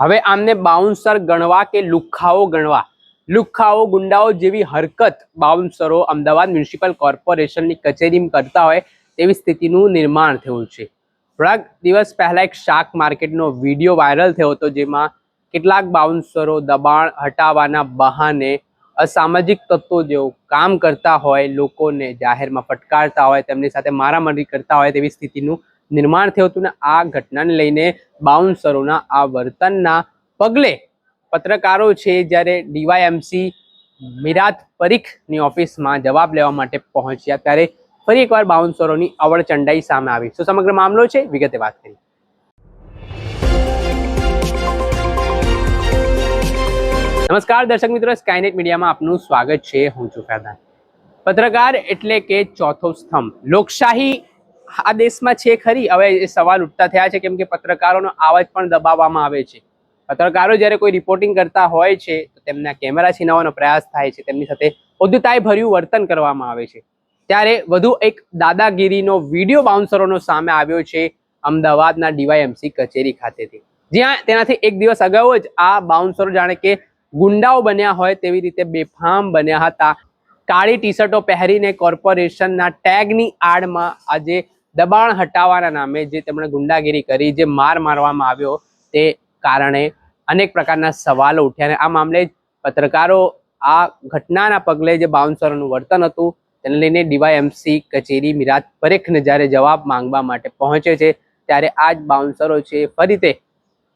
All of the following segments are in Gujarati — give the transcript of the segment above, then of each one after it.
હવે આમને બાઉન્સર ગણવા કે લુખ્ખાઓ ગણવા? લુખ્ખાઓ, ગુંડાઓ જેવી હરકત બાઉન્સરો અમદાવાદ મ્યુનિસિપલ કોર્પોરેશનની કચેરીમાં કરતા હોય તેવી સ્થિતિનું નિર્માણ થયું છે. થોડાક દિવસ પહેલાં એક શાક માર્કેટનો વીડિયો વાયરલ થયો હતો જેમાં કેટલાક બાઉન્સરો દબાણ હટાવવાના બહાને અસામાજિક તત્વો જેઓ કામ કરતા હોય, લોકોને જાહેરમાં ફટકારતા હોય, તેમની સાથે મારામારી કરતા હોય તેવી સ્થિતિનું નિર્માણ થયું હતું ને આ ઘટનાને લઈને બાઉન્સરોના આ વર્તનના પગલે પત્રકારો છે જ્યારે ડીવાયએમસી મિરાત પરીખની ઓફિસમાં જવાબ લેવા માટે પહોંચ્યા ત્યારે ફરી એકવાર બાઉન્સરોની અવળચંડાઈ સામે આવી. શું સમગ્ર મામલો છે? વિગતે વાત કરી નમસ્કાર દર્શક મિત્રો સ્કાયનેટ મીડિયામાં આપનું સ્વાગત છે. હું છું ફેદાન. પત્રકાર એટલે કે ચોથો સ્તંભ. લોકશાહી આ દેશમાં છે ખરી? હવે એ સવાલ ઉઠતા થયા છે, કેમ કે પત્રકારોનો અવાજ પણ દબાવવામાં આવે છે. પત્રકારો જ્યારે કોઈ રિપોર્ટિંગ કરતા હોય છે, તો તેમના કેમેરા છીનવવાનો પ્રયાસ થાય છે, તેમની સાથે ઉદ્ધતાઈ ભર્યું વર્તન કરવામાં આવે છે. ત્યારે વધુ એક દાદાગીરીનો વીડિયો બાઉન્સરોનો સામે આવ્યો છે, અમદાવાદના ડીવાયએમસી કચેરી ખાતેથી. જ્યાં તેનાથી એક દિવસ અગાઉ જ આ બાઉન્સરો જાણે કે ગુંડાઓ બન્યા હોય તેવી રીતે બેફામ બન્યા હતા. કાળી ટી શર્ટો પહેરીને કોર્પોરેશનના ટેગની આડમાં આજે દબાણ હટાવવાના નામે જે તેમણે ગુંડાગીરી કરી, જે માર મારવામાં આવ્યો તે કારણે અનેક પ્રકારના સવાલો ઉઠ્યા અને આ મામલે પત્રકારો આ ઘટનાના પગલે જે બાઉન્સરોનું વર્તન હતું, તેને લઈને ડીવાયએમસી કચેરી મિરાજ પરેખને જ્યારે જવાબ માંગવા માટે પહોંચે છે. ત્યારે આ જ બાઉન્સરો છે ફરી તે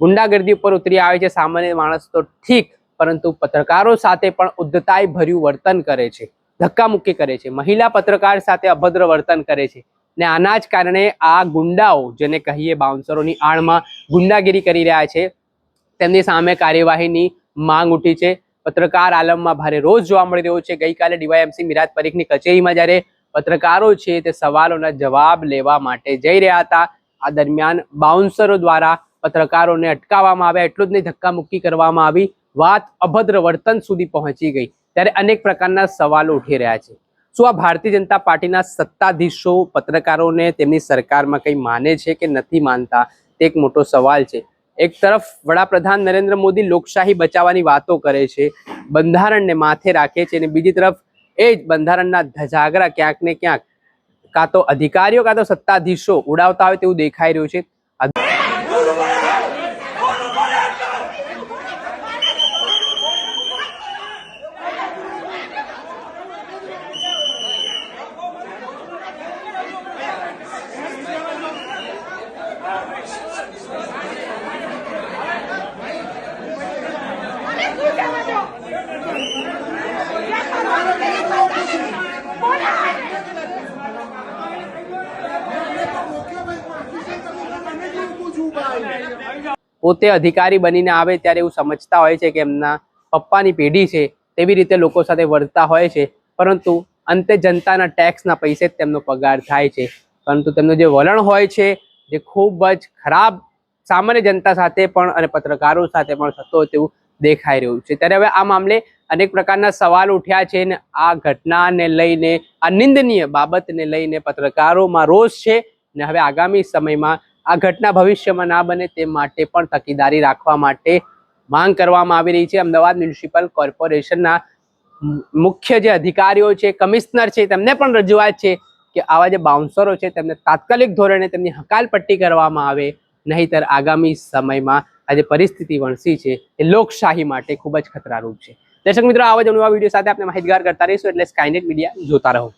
ગુંડાગર્દી ઉપર ઉતરી આવે છે. સામાન્ય માણસ તો ઠીક, પરંતુ પત્રકારો સાથે પણ ઉદ્ધતાઈ ભર્યું વર્તન કરે છે ધક્કામુક્કી કરે છે. મહિલા પત્રકાર સાથે અભદ્ર વર્તન કરે છે. ને આના જ કારણે આ ગુંડાઓ, જેને કહીએ બાઉન્સરોની આળમાં ગુંડાગીરી કરી રહ્યા છે, તેમની સામે કાર્યવાહીની માંગ ઉઠી છે. પત્રકાર આલમમાં ભારે રોજ જોવા મળી રહ્યો છે. ગઈકાલે ડીવાયએમસી મિરાજ પરીખની કચેરીમાં જ્યારે પત્રકારો છે તે સવાલોના જવાબ લેવા માટે જઈ રહ્યા હતા. આ દરમિયાન બાઉન્સરો દ્વારા પત્રકારોને અટકાવવામાં આવ્યા. એટલું જ નહીં, ધક્કામુક્કી કરવામાં આવી. વાત અભદ્ર વર્તન સુધી પહોંચી ગઈ. ત્યારે અનેક પ્રકારના સવાલો ઉઠી રહ્યા છે. શું આ ભારતીય જનતા પાર્ટીના સત્તાધીશો પત્રકારોને તેમની સરકારમાં કંઈ માને છે કે નથી માનતા? તે એક મોટો સવાલ છે. એક તરફ વડાપ્રધાન નરેન્દ્ર મોદી લોકશાહી બચાવવાની વાતો કરે છે, બંધારણને માથે રાખે છે અને બીજી તરફ એ જ બંધારણના ધજાગરા ક્યાંક ને ક્યાંક કાં તો અધિકારીઓ કાં તો સત્તાધીશો ઉડાવતા હોય તેવું દેખાઈ રહ્યું છે. પોતે અધિકારી બનીને આવે ત્યારે એવું સમજતા હોય છે કે એમના પપ્પાની પેઢી છે, તેવી રીતે લોકો સાથે વર્તતા હોય છે. પરંતુ અંતે જનતાના ટેક્સના પૈસે જ તેમનો પગાર થાય છે. પરંતુ તેમનું જે વલણ હોય છે, જે ખૂબ જ ખરાબ સામાન્ય જનતા સાથે પણ અને પત્રકારો સાથે પણ થતો તેવું દેખાઈ રહ્યું છે. ત્યારે હવે આ મામલે અનેક પ્રકારના સવાલ ઉઠ્યા છે ને આ ઘટનાને લઈને, આ નિંદનીય બાબતને લઈને પત્રકારોમાં રોષ છે ને હવે આગામી સમયમાં આ ઘટના ભવિષ્યમાં ના બને તે માટે પણ તકેદારી રાખવા માટે માંગ કરવામાં આવી રહી છે. અમદાવાદ મ્યુનિસિપલ કોર્પોરેશનના મુખ્ય જે અધિકારીઓ છે, કમિશનર છે, તેમને પણ રજૂઆત છે કે આવા જે બાઉન્સરો છે, તેમને તાત્કાલિક ધોરણે તેમની હકાલપટ્ટી કરવામાં આવે, નહીતર આગામી સમયમાં આ જે પરિસ્થિતિ વણસી છે, એ લોકશાહી માટે ખૂબ જ ખતરારૂપ છે. દર્શક મિત્રો, આવા જ નવા વીડિયો સાથે આપણે માહિતગાર કરતા રહીશું. એટલે સ્કાયનેટ મીડિયા જોતા રહો.